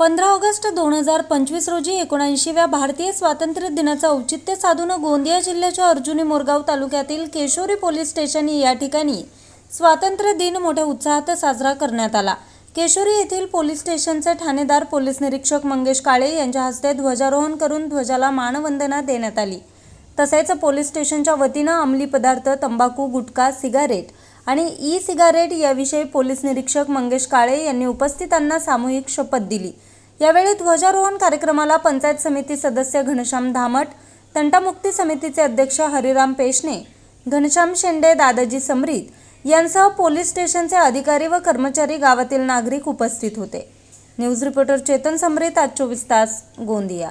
पंधरा ऑगस्ट दोन हजार पंचवीस रोजी एकोणऐंशीव्या भारतीय स्वातंत्र्य दिनाचं औचित्य साधून गोंदिया जिल्ह्याच्या अर्जुनी मोरगाव तालुक्यातील केशोरी पोलीस स्टेशन या ठिकाणी स्वातंत्र्य दिन मोठ्या उत्साहात साजरा करण्यात आला. केशोरी येथील पोलीस स्टेशनचे ठाणेदार पोलीस निरीक्षक मंगेश काळे यांच्या हस्ते ध्वजारोहण करून ध्वजाला मानवंदना देण्यात आली. तसेच पोलीस स्टेशनच्या वतीनं अंमली पदार्थ तंबाखू गुटखा सिगारेट आणि ई सिगारेट याविषयी पोलीस निरीक्षक मंगेश काळे यांनी उपस्थितांना सामूहिक शपथ दिली. यावेळी ध्वजारोहण कार्यक्रमाला पंचायत समिती सदस्य घनश्याम धामट तंटामुक्ती समितीचे अध्यक्ष हरिराम पेशणे घनश्याम शेंडे दादाजी समरीत यांसह पोलीस स्टेशनचे अधिकारी व कर्मचारी गावातील नागरिक उपस्थित होते. न्यूज रिपोर्टर चेतन समरीत आज चोवीस तास गोंदिया.